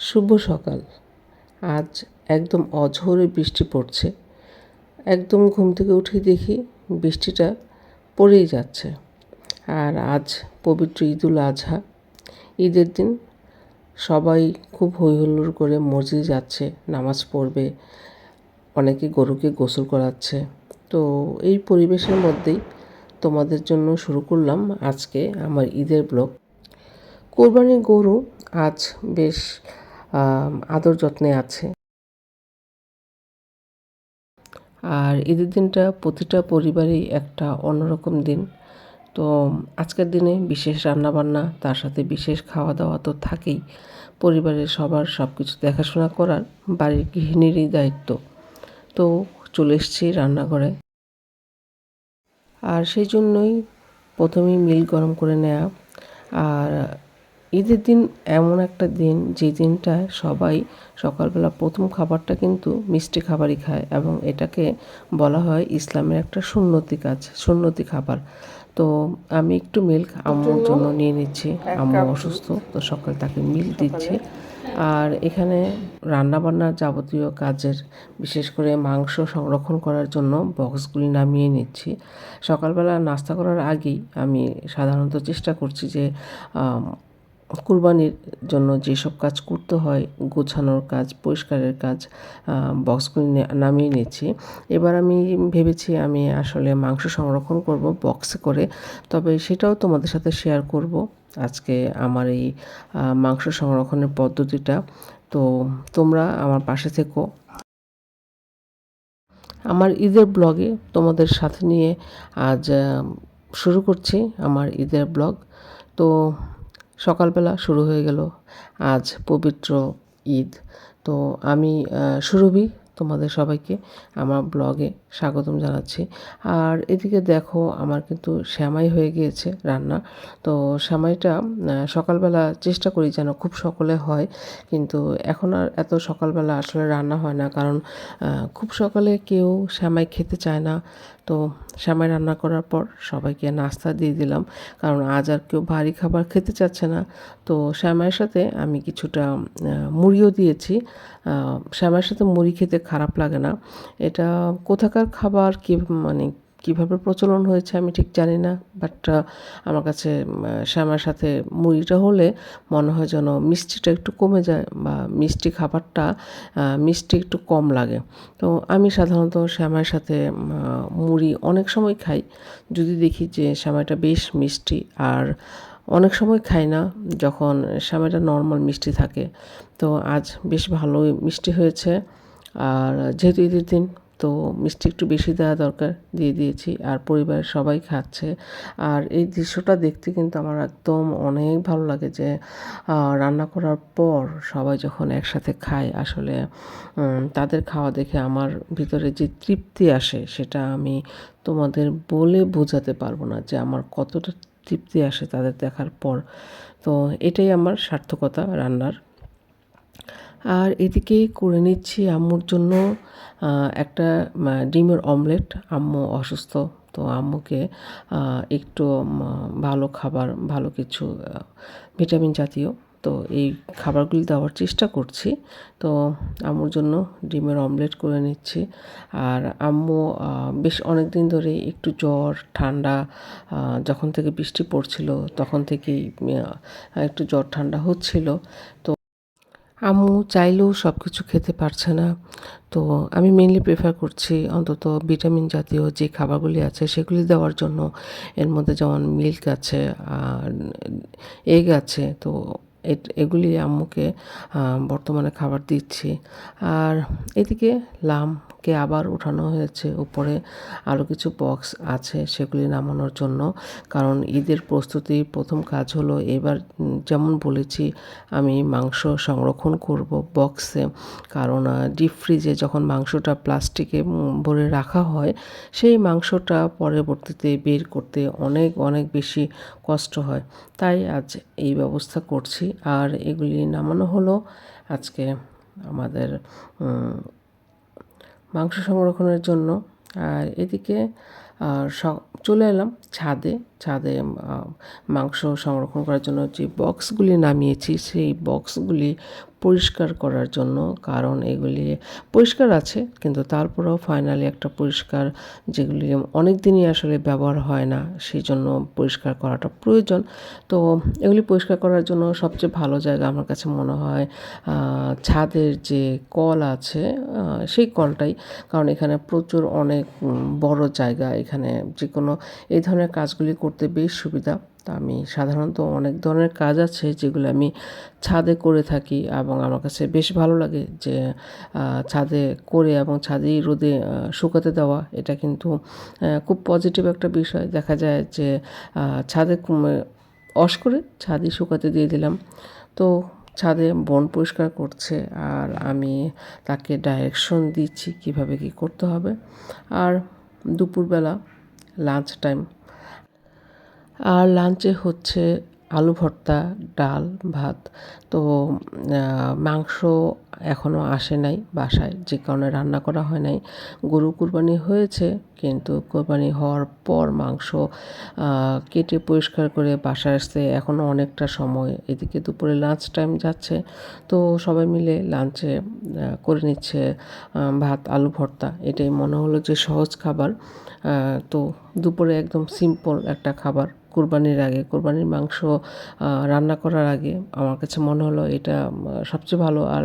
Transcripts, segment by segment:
শুভ সকাল। আজ একদম অঝোরে বৃষ্টি পড়ছে। একদম ঘুম থেকে উঠে দেখি বৃষ্টিটা পড়েই যাচ্ছে। আর আজ পবিত্র ঈদুল আজহা। ঈদের দিন সবাই খুব হই হুল্লোড় করে মসজিদে যাচ্ছে, নামাজ পড়বে, অনেকে গরুকে গোসল করাচ্ছে। তো এই পরিবেশের মধ্যেই তোমাদের জন্য শুরু করলাম আজকে আমার ঈদের ব্লগ। কোরবানির গরু আজ বেশ আদর যত্নে আছে। আর ঈদের দিনটা প্রতিটা পরিবারেই একটা অন্যরকম দিন। তো আজকের দিনে বিশেষ রান্নাবান্না, তার সাথে বিশেষ খাওয়া দাওয়া তো থাকেই। পরিবারের সবার সব কিছু দেখাশোনা করার বাড়ির গৃহিণীরই দায়িত্ব। তো চলে এসেছি রান্নাঘরে। আর সেই জন্যই প্রথমেই মিল গরম করে নেওয়া আর ঈদের দিন এমন একটা দিন যে দিনটা সবাই সকালবেলা প্রথম খাবারটা কিন্তু মিষ্টি খাবারই খায় এবং এটাকে বলা হয় ইসলামের একটা সুন্নতি কাজ সুন্নতি খাবার। তো আমি একটু মিল্ক আম্মুর জন্য নিয়ে নিচ্ছি। আম্মু অসুস্থ তো সকাল তাকে মিল্ক দিচ্ছি। আর এখানে রান্নাবান্নার যাবতীয় কাজের বিশেষ করে মাংস সংরক্ষণ করার জন্য বক্সগুলি নামিয়ে নিচ্ছি। সকালবেলা নাস্তা করার আগেই আমি সাধারণত চেষ্টা করছি যে কুরবানির জন্য যেসব কাজ করতে হয়, গোছানোর কাজ, পরিষ্কারের কাজ বক্সগুলি নামিয়ে নিচ্ছি। এবার আমি ভেবেছি আমি আসলে মাংস সংরক্ষণ করব বক্সে করে। তবে সেটাও তোমাদের সাথে শেয়ার করব। আজকে আমার এই মাংস সংরক্ষণের পদ্ধতিটা। তো তোমরা আমার পাশে থেকো। আমার ঈদের ব্লগে তোমাদের সাথে নিয়ে আজ শুরু করছি আমার ঈদের ব্লগ। তো সকালবেলা শুরু হয়ে গেল আজ পবিত্র ঈদ। তো আমি সুরভি, তোমাদের সবাইকে আমার ব্লগে স্বাগতম জানাচ্ছি। আর এদিকে দেখো আমার কিন্তু শ্যামাই হয়ে গিয়েছে রান্না। তো শ্যামাইটা সকালবেলা চেষ্টা করি যেন খুব সকলে হয়, কিন্তু এখন আর এত সকালবেলা আসলে রান্না হয় না। কারণ খুব সকালে কেউ শ্যামাই খেতে চায় না তো শ্যামাই রান্না করার পর সবাইকে নাস্তা দিয়ে দিলাম। কারণ আজ আর কেউ ভারী খাবার খেতে চাচ্ছে না। তো শ্যামাইয়ের সাথে আমি কিছুটা মুড়িও দিয়েছি। শ্যামাইয়ের সাথে মুড়ি খেতে খারাপ লাগে না। এটা কোথাকার খাবার? কি মানে কীভাবে প্রচলন হয়েছে আমি ঠিক জানি না বাট আমার কাছে শ্যামার সাথে মুড়িটা হলে মনে হয় যেন মিষ্টিটা একটু কমে যায় বা মিষ্টি খাবারটা মিষ্টি একটু কম লাগে। তো আমি সাধারণত শ্যামার সাথে মুড়ি অনেক সময় খাই। যদি দেখি যে শ্যামাইটা বেশ মিষ্টি আর অনেক সময় খাই না, যখন শ্যামাইটা নর্মাল মিষ্টি থাকে, তো আজ বেশ ভালোই মিষ্টি হয়েছে। আর যেহেতু ঈদের দিন তো মিষ্টি একটু বেশি দেওয়া দরকার, দিয়ে দিয়েছি। আর পরিবারের সবাই খাচ্ছে। আর এই দৃশ্যটা দেখতে কিন্তু আমার একদম অনেক ভালো লাগে যে রান্না করার পর সবাই যখন একসাথে খায়, আসলে তাদের খাওয়া দেখে আমার ভিতরে যে তৃপ্তি আসে, সেটা আমি তোমাদের বলে বোঝাতে পারব না যে আমার কতটা তৃপ্তি আসে তাদের দেখার পর। তো এটাই আমার সার্থকতা রান্নার। আর এদিকে করে নিচ্ছি আম্মুর জন্য একটা ডিমের অমলেট। আম্মু অসুস্থ, তো আম্মুকে একটু ভালো খাবার, ভালো কিছু ভিটামিন জাতীয়, তো এই খাবারগুলি দেওয়ার চেষ্টা করছি। তো আম্মুর জন্য ডিমের অমলেট করে নিচ্ছি। আর আম্মু বেশ অনেক দিন ধরে একটু জ্বর, ঠান্ডা যখন থেকে বৃষ্টি পড়ছিল, তখন থেকেই একটু জ্বর, ঠান্ডা হচ্ছিল। তো আম্মু চাইলেও সব কিছু খেতে পারছে না। তো আমি মেনলি প্রেফার করছি অন্তত ভিটামিন জাতীয় যে খাবারগুলি আছে সেগুলি দেওয়ার জন্য। এর মধ্যে যেমন মিল্ক আছে আর এগ আছে, তো এগুলি আম্মুকে বর্তমানে খাবার দিচ্ছি। আর এদিকে লামকে আবার উঠানো হয়েছে, উপরে আরও কিছু বক্স আছে সেগুলি নামানোর জন্য। কারণ ঈদের প্রস্তুতি প্রথম কাজ হলো এবার যেমন বলেছি, আমি মাংস সংরক্ষণ করব বক্সে কারণ ডিপ ফ্রিজে যখন মাংসটা প্লাস্টিকে ভরে রাখা হয়, সেই মাংসটা পরবর্তীতে বের করতে অনেক অনেক বেশি কষ্ট হয়। তাই আজ এই ব্যবস্থা করছি। আর এগুলি নামানো হলো। আজকে আমাদের মাংস সংরক্ষণের জন্য। আর এদিকে চলে এলাম ছাদে। ছাদে মাংস সংরক্ষণ করার জন্য যে বক্সগুলি নামিয়েছি, সেই বক্সগুলি পরিষ্কার করার জন্য, কারণ এগুলি পরিষ্কার আছে, কিন্তু তারপরেও ফাইনালি একটা পরিষ্কার যেগুলি অনেক দিনই আসলে ব্যবহার হয় না সেই জন্য পরিষ্কার করাটা প্রয়োজন। তো এগুলি পরিষ্কার করার জন্য সবচেয়ে ভালো জায়গা আমার কাছে মনে হয় ছাদের যে কল আছে সেই কলটাই, কারণ এখানে প্রচুর অনেক বড় জায়গা, এখানে যে কোনো এই ধরনের কাজগুলি করতে বেশ সুবিধা। তা আমি সাধারণত অনেক ধরনের কাজ আছে যেগুলো আমি ছাদে করে থাকি এবং আমার কাছে বেশ ভালো লাগে যে ছাদে করে এবং ছাদেই রোদে শুকাতে দেওয়া। এটা কিন্তু খুব পজিটিভ একটা বিষয়। দেখা যায় যে ছাদে অস করে ছাদই শুকাতে দিয়ে দিলাম। তো ছাদে বন পরিষ্কার করছে আর আমি তাকে ডাইরেকশন দিচ্ছি কীভাবে কি করতে হবে। আর দুপুরবেলা লাঞ্চ টাইম আর লাঞ্চে হচ্ছে আলু ভর্তা, ডাল, ভাত। তো মাংস এখনও আসে নাই বাসায়, যে কারণে রান্না করা হয় নাই। গরু কুরবানি হয়েছে, কিন্তু কোরবানি হওয়ার পর মাংস কেটে পরিষ্কার করে বাসায় আসতে এখনও অনেকটা সময়। এদিকে দুপুরে লাঞ্চ টাইম যাচ্ছে, তো সবাই মিলে লাঞ্চে করে নিচ্ছে ভাত, আলু ভর্তা। এটাই মনে হলো যে সহজ খাবার। তো দুপুরে একদম সিম্পল একটা খাবার। কোরবানির আগে, কোরবানির মাংস রান্না করার আগে আমার কাছে মনে হলো এটা সবচেয়ে ভালো। আর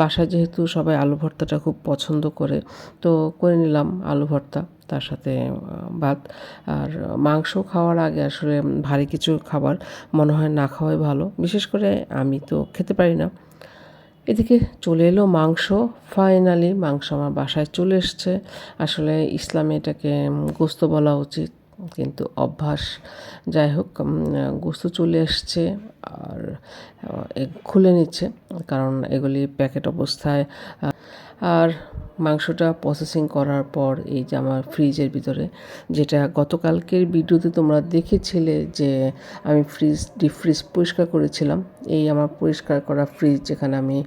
বাসায় যেহেতু সবাই আলু ভর্তাটা খুব পছন্দ করে, তো করে নিলাম আলু ভর্তা, তার সাথে ভাত। আর মাংস খাওয়ার আগে আসলে ভারী কিছু খাবার মনে হয় না খাওয়াই ভালো। বিশেষ করে আমি তো খেতে পারি না। এদিকে চলে এলো মাংস, ফাইনালি মাংস আমার বাসায় চলে এসছে। আসলে ইসলামে এটাকে গোস্ত বলা উচিত। কিন্তু অভ্যাস। যাই হোক গুস্তু চলে এসছে আর খুলে নিচ্ছে কারণ এগুলি প্যাকেট অবস্থায় আর মাংসটা প্রসেসিং করার পর এই যে আমার ফ্রিজের ভিতরে, যেটা গতকালকের ভিডিওতে তোমরা দেখেছিলে যে আমি ফ্রিজ ডিপ ফ্রিজ পরিষ্কার করেছিলাম। এই আমার পরিষ্কার করা ফ্রিজ যেখানে আমি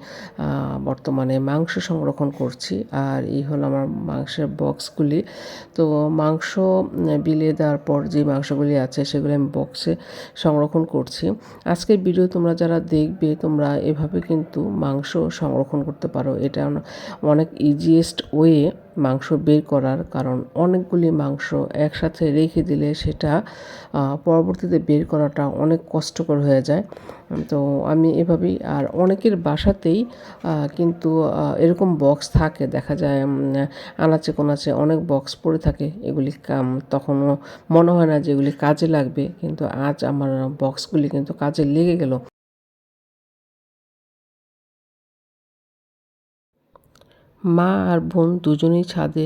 বর্তমানে মাংস সংরক্ষণ করছি। আর এই হলো আমার মাংসের বক্সগুলি তো মাংস বিলিয়ে দেওয়ার পর যে মাংসগুলি আছে সেগুলি আমি বক্সে সংরক্ষণ করছি। আজকের ভিডিও তোমরা যারা দেখবে তোমরা এভাবে কিন্তু মাংস সংরক্ষণ করতে পারো। এটা অনেক ইজিয়েস্ট ওয়ে মাংস বের করার, কারণ অনেকগুলি মাংস একসাথে রেখে দিলে সেটা পরবর্তীতে বের করাটা অনেক কষ্টকর হয়ে যায়। তো আমি এভাবেই, আর অনেকের বাসাতেই কিন্তু এরকম বক্স থাকে। দেখা যায় আনাচে কোনাচে অনেক বক্স পড়ে থাকে, এগুলি কাম, তখনও মনে হয় না যে এগুলি কাজে লাগবে, কিন্তু আজ আমার বক্সগুলি কিন্তু কাজে লেগে গেল। মা আর বোন দুজনেই ছাদে,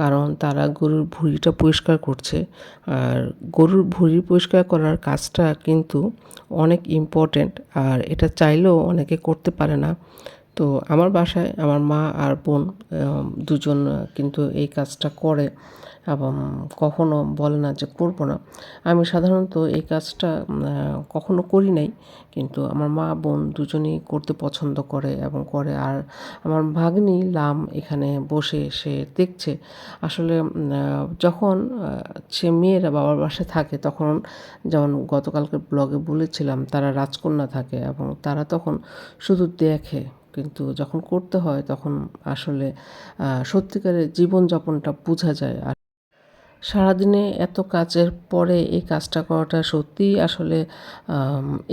কারণ তারা গরুর ভুঁড়িটা পরিষ্কার করছে। আর গরুর ভুঁড়ি পরিষ্কার করার কাজটা কিন্তু অনেক ইম্পর্ট্যান্ট আর এটা চাইলেও অনেকে করতে পারে না। তো আমার বাসায় আমার মা আর বোন দুজন কিন্তু এই কাজটা করে। এবং কখনো বলে না যে করব না। আমি সাধারণত এই কাজটা কখনো করি নাই। কিন্তু আমার মা বোন দুজনেই করতে পছন্দ করে এবং করে। আর আমার ভাগ্নি লাম এখানে বসে সে দেখছে। আসলে যখন সে মেয়েরা বাবার বাসায় থাকে, তখন যেমন গতকালকে ব্লগে বলেছিলাম, তারা রাজকন্যা থাকে এবং তারা তখন শুধু দেখে। কিন্তু যখন করতে হয়, তখন আসলে সত্যিকারের জীবনযাপনটা বোঝা যায়। আর সারাদিনে এত কাজের পরে এই কাজটা করাটা সত্যিই আসলে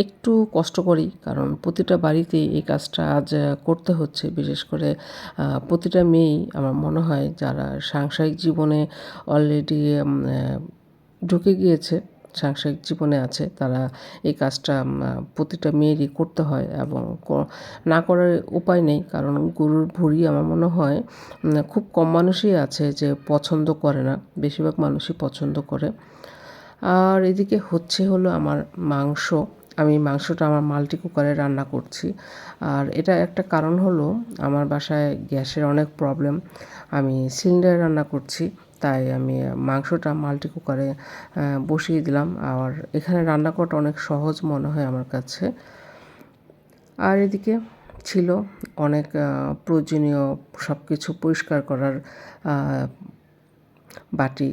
একটু কষ্টকরই। কারণ প্রতিটা বাড়িতেই এই কাজটা আজ করতে হচ্ছে। বিশেষ করে প্রতিটা মেয়েই আমার মনে হয় যারা সাংসারিক জীবনে অলরেডি ঢুকে গিয়েছে সাংসারিক জীবনে আছে, তারা এই কাজটা প্রতিটা মেয়েরই করতে হয় এবং না করার উপায় নেই। কারণ গরুর ভুঁড়ি আমার মনে হয় খুব কম মানুষই আছে যে পছন্দ করে না, বেশিরভাগ মানুষই পছন্দ করে। আর এদিকে হচ্ছে হলো আমার মাংস। আমি মাংসটা আমার মাল্টি কুকারে রান্না করছি। আর এটা একটা কারণ হলো, আমার বাসায় গ্যাসের অনেক প্রবলেম। আমি সিলিন্ডারে রান্না করছি। তাই আমি মাংসটা মাল্টি কুকারে বসিয়ে দিলাম। আর এখানে রান্না করাটা অনেক সহজ মনে হয় আমার কাছে। আর এদিকে ছিল অনেক প্রয়োজনীয় সব কিছু পরিষ্কার করার বাটি।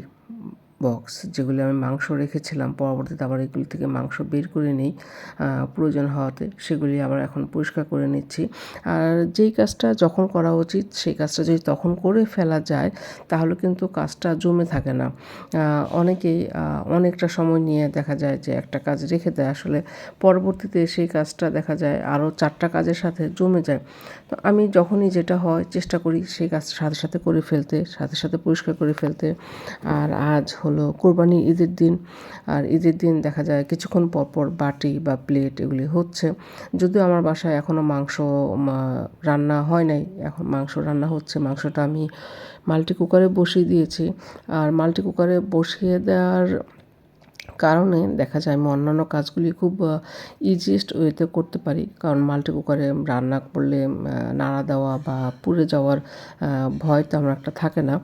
বক্স যেগুলি আমি মাংস রেখেছিলাম, পরবর্তীতে আবার এগুলি থেকে মাংস বের করে নিই প্রয়োজন হওয়াতে সেগুলি আবার এখন পরিষ্কার করে নিচ্ছি। আর যেই কাজটা যখন করা উচিত, সেই কাজটা যদি তখন করে ফেলা যায়, তাহলে কিন্তু কাজটা জমে থাকে না। অনেকেই অনেকটা সময় নিয়ে দেখা যায় যে একটা কাজ রেখে দেয়, আসলে পরবর্তীতে সেই কাজটা দেখা যায় আরও চারটা কাজের সাথে জমে যায়। তো আমি যখনই যেটা হয়, চেষ্টা করি সেই কাজটা সাথে সাথে করে ফেলতে, সাথে সাথে পরিষ্কার করে ফেলতে। আর আজ হলো কোরবানি ঈদের দিন। আর ঈদের দিন দেখা যায় কিছুক্ষণ পরপর পর বাটি বা প্লেট এগুলি হচ্ছে। যদিও আমার বাসায় এখনও মাংস রান্না হয় নাই। এখন মাংস রান্না হচ্ছে। মাংসটা আমি মাল্টি কুকারে বসিয়ে দিয়েছি। আর মাল্টি কুকারে বসিয়ে দেওয়ার কারণে দেখা যায় আমি অন্যান্য কাজগুলি খুব ইজিয়েস্ট ওয়েতে করতে পারি। কারণ মাল্টি কুকারে রান্না করলে নাড়া দেওয়া বা পুড়ে যাওয়ার ভয় তেমন একটা থাকে না।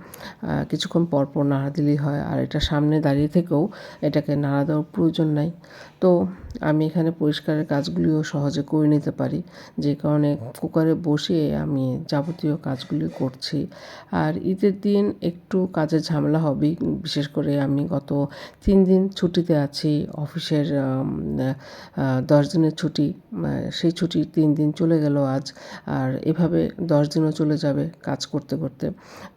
কিছুক্ষণ পর পর নাড়া দিলেই হয়। আর এটা সামনে দাঁড়িয়ে থেকেও এটাকে নাড়া দেওয়ার প্রয়োজন নাই। তো আমি এখানে পরিষ্কারের কাজগুলিও সহজে করে নিতে পারি। যে কারণে কুকারে বসে আমি যাবতীয় কাজগুলি করছি। আর ঈদের দিন একটু কাজের ঝামেলা হবেই। বিশেষ করে আমি গত তিন দিন ছুটিতে আছি, অফিসের দশ দিনের ছুটি সেই ছুটি তিন দিন চলে গেল আজ, আর এভাবে দশ দিনও চলে যাবে কাজ করতে করতে।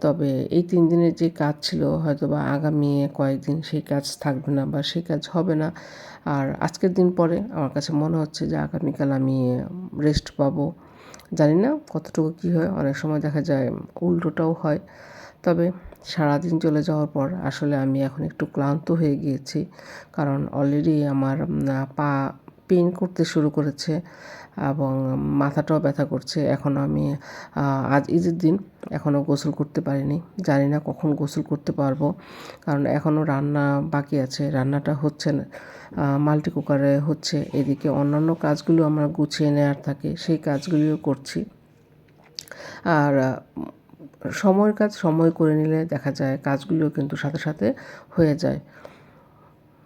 তবে এই তিন দিনের যে কাজ ছিল হয়তো বা আগামী কয়েকদিন সেই কাজ থাকবে না বা সেই কাজ হবে না। আর আজকের দিন পরে আমার কাছে মনে হচ্ছে যে আগামীকাল আমি রেস্ট পাবো। জানি না কতটুকু কী হয়, অনেক সময় দেখা যায় উল্টোটাও হয়। তবে সারাদিন চলে যাওয়ার পর আসলে আমি এখন একটু ক্লান্ত হয়ে গিয়েছি। কারণ অলরেডি আমার পা পেন করতে শুরু করেছে এবং মাথাটাও ব্যথা করছে। এখন আমি আজ ঈদের দিন এখনও গোসল করতে পারিনি। জানি না কখন গোসল করতে পারব। কারণ এখনও রান্না বাকি আছে। রান্নাটা হচ্ছে না মাল্টি কুকারে হচ্ছে। এদিকে অন্যান্য কাজগুলো আমার গুছিয়ে নেওয়ার থাকে। সেই কাজগুলিও করছি। আর সময়ের কাজ সময় করে নিলে দেখা যায় কাজগুলিও কিন্তু সাথে সাথে হয়ে যায়।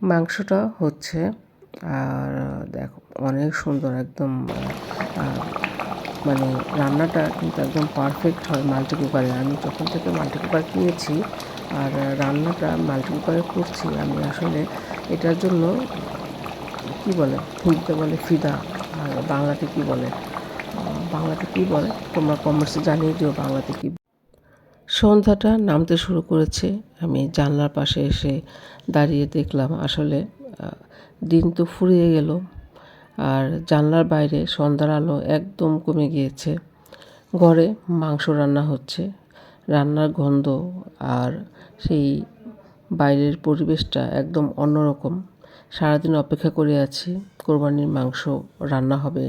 মাংসটা হচ্ছে, আর দেখো অনেক সুন্দর একদম মানে রান্নাটা কিন্তু একদম পারফেক্ট হয় মাল্টি কুকারে আমি যখন থেকে মাল্টি কুকার কিনেছি আর রান্নাটা মাল্টি কুকারে করছি, আমি আসলে এটার জন্য কি বলে, হিন্দিতে বলে ফিদা, আর বাংলাতে কি বলে, বাংলাতে কি বলে? তোমরা কমার্সে জানিয়ে দিও বাংলাতে কি সন্ধ্যাটা নামতে শুরু করেছে। আমি জানলার পাশে এসে দাঁড়িয়ে দেখলাম আসলে দিন তো ফুরিয়ে গেল আর জানলার বাইরে সন্ধ্যার আলো একদম কমে গিয়েছে। ঘরে মাংস রান্না হচ্ছে, রান্নার গন্ধ আর সেই বাইরের পরিবেশটা একদম অন্যরকম। সারাদিন অপেক্ষা করে আছি, কোরবানির মাংস রান্না হবে,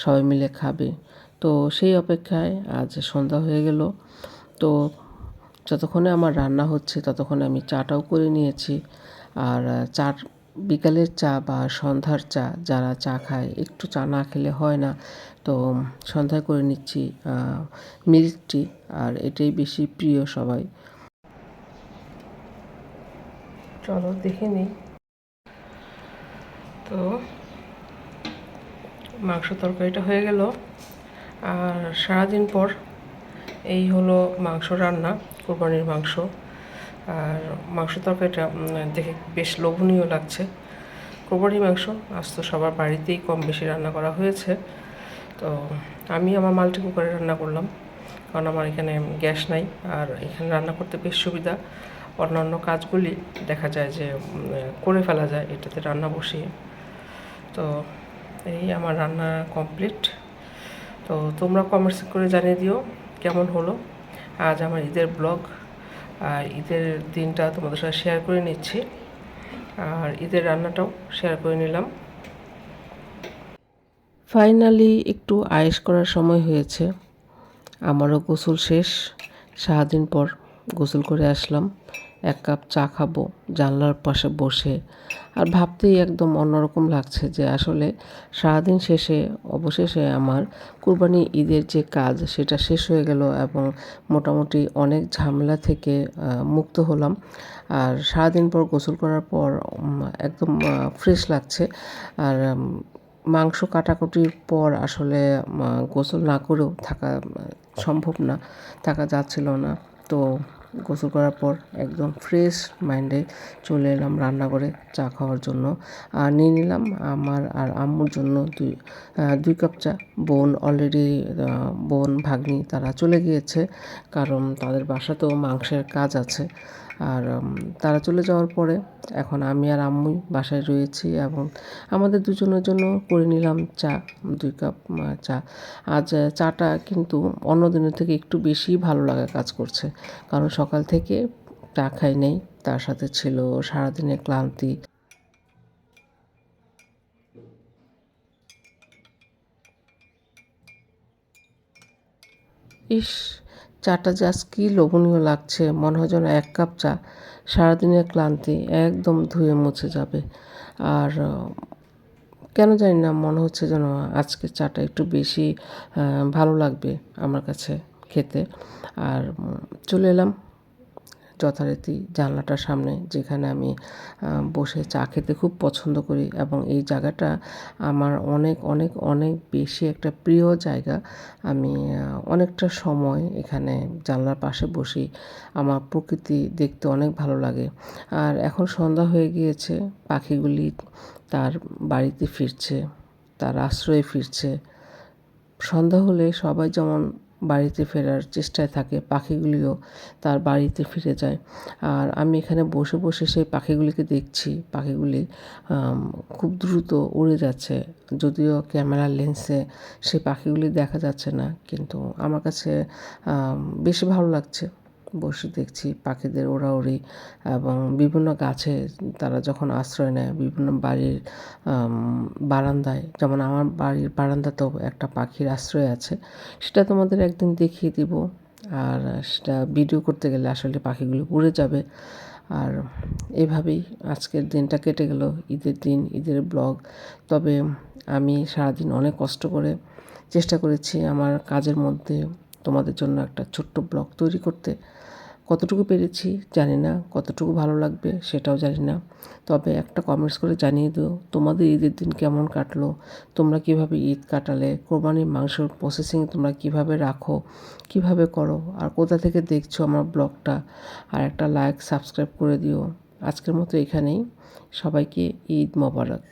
সবাই মিলে খাবে। তো সেই অপেক্ষায় আজ সন্ধ্যা হয়ে গেল। তো যতক্ষণে আমার রান্না হচ্ছে ততক্ষণে আমি চাটাও করে নিয়েছি। আর আহ, চা বিকালের চা বা সন্ধ্যার চা যারা চা খায় একটু চা না খেলে হয় না। তো সন্ধ্যায় করে নিচ্ছি মিল্ক টি আর এটাই বেশি প্রিয় সবাই। চলো দেখে নিই। তো মাংস তরকারিটা হয়ে গেল। আর সারাদিন পর এই হলো মাংস রান্না, কোরবানির মাংস। আর মাংস তরকারিটা দেখে বেশ লোভনীয় লাগছে। কোরবানির মাংস, আজ তো সবার বাড়িতেই কম বেশি রান্না করা হয়েছে। তো আমি আমার মাল্টি কুকারে রান্না করলাম, কারণ আমার এখানে গ্যাস নাই। আর এখানে রান্না করতে বেশ সুবিধা। অন্যান্য কাজগুলি দেখা যায় যে করে ফেলা যায়, এটাতে রান্না বসিয়ে। তো এই আমার রান্না কমপ্লিট। তো তোমরা কমেন্টস করে জানিয়ে দিও। কেমন হলো? আজ আমার ঈদের ব্লগ। আর ঈদের দিনটা তোমাদের সাথে শেয়ার করে নিচ্ছি। আর ঈদের রান্নাটাও শেয়ার করে নিলাম। ফাইনালি একটু আয়েস করার সময় হয়েছে। আমারও গোসল শেষ। সারাদিন পর গোসল করে আসলাম। এক কাপ চা খাব, জানলার পাশে বসে। আর ভাবতেই একদম অন্যরকম লাগছে যে আসলে সারাদিন শেষে, অবশেষে আমার কুরবানি ঈদের যে কাজ সেটা শেষ হয়ে গেল এবং মোটামুটি অনেক ঝামেলা থেকে মুক্ত হলাম। আর সারাদিন পর গোসল করার পর একদম ফ্রেশ লাগছে। আর মাংস কাটাকুটির পর আসলে গোসল না করেও থাকা সম্ভব না, থাকা যাচ্ছিল না। তো গোসল করার পর একদম ফ্রেশ মাইন্ডে চলে এলাম রান্না করে চা খাওয়ার জন্য। আর নিয়ে নিলাম আমার আর আম্মুর জন্য দুই দুই কাপ চা। বোন অলরেডি বোন, ভাগ্নি তারা চলে গিয়েছে। কারণ তাদের বাসাতেও মাংসের কাজ আছে। আর তারা চলে যাওয়ার পরে এখন আমি আর আম্মুই বাসায় রয়েছি এবং আমাদের দুজনের জন্য করে নিলাম চা, দুই কাপ চা। আজ চাটা কিন্তু অন্য দিনের থেকে একটু বেশি ভালো লাগা কাজ করছে। কারণ সকাল থেকে চা খাই নেই, তার সাথে ছিল সারাদিনের ক্লান্তি। ইস চাটা জাস্ট কী লোভনীয় লাগছে, মনে হয় যেন এক কাপ চা। সারাদিনের ক্লান্তি একদম ধুয়ে মুছে যাবে। আর, কেন জানি না, মনে হচ্ছে যেন আজকে চাটা একটু বেশি ভালো লাগবে আমার কাছে খেতে। আর, চলে এলাম। যথারীতি জানলাটার সামনে যেখানে আমি বসে চা খেতে খুব পছন্দ করি এবং এই জায়গাটা আমার অনেক অনেক অনেক বেশি একটা প্রিয় জায়গা। আমি অনেকটা সময় এখানে জানলার পাশে বসি। আমার প্রকৃতি দেখতে অনেক ভালো লাগে। আর এখন সন্ধ্যা হয়ে গিয়েছে, পাখিগুলি তার বাড়িতে ফিরছে, তার আশ্রয়ে ফিরছে। সন্ধ্যা হলে সবাই যেমন বাড়িতে ফেরার চেষ্টায় থাকে, পাখিগুলিও তার বাড়িতে ফিরে যায়। আর আমি এখানে বসে বসে সেই পাখিগুলিকে দেখছি। পাখিগুলি খুব দ্রুত উড়ে যাচ্ছে। যদিও ক্যামেরার লেন্সে সেই পাখিগুলি দেখা যাচ্ছে না, কিন্তু আমার কাছে বেশ ভালো লাগছে। বসে দেখছি পাখিদের ওড়াউড়ি এবং বিভিন্ন গাছে তারা যখন আশ্রয় নেয়, বিভিন্ন বাড়ির বারান্দায়, যেমন আমার বাড়ির বারান্দাতেও একটা পাখির আশ্রয় আছে, সেটা তোমাদের একদিন দেখিয়ে দিব। আর সেটা ভিডিও করতে গেলে আসলে পাখিগুলো উড়ে যাবে। আর এভাবেই আজকের দিনটা কেটে গেল, ঈদের দিন, ঈদের ব্লগ। তবে আমি সারাদিন অনেক কষ্ট করে চেষ্টা করেছি আমার কাজের মধ্যে তোমাদের জন্য একটা ছোট্ট ব্লগ তৈরি করতে। কতটুকু পেরেছি জানি না, কতটুকু ভালো লাগবে সেটাও জানি না। তবে একটা কমেন্টস করে জানিয়ে দিও, তোমাদের ঈদের দিন কেমন কাটলো, তোমরা কীভাবে ঈদ কাটালে কোরবানির মাংসর প্রসেসিং তোমরা কীভাবে রাখো, কীভাবে করো, আর কোথা থেকে দেখছ আমার ব্লগটা, আর একটা লাইক সাবস্ক্রাইব করে দিও। আজকের মতো এখানেই, সবাইকে ঈদ মোবারক।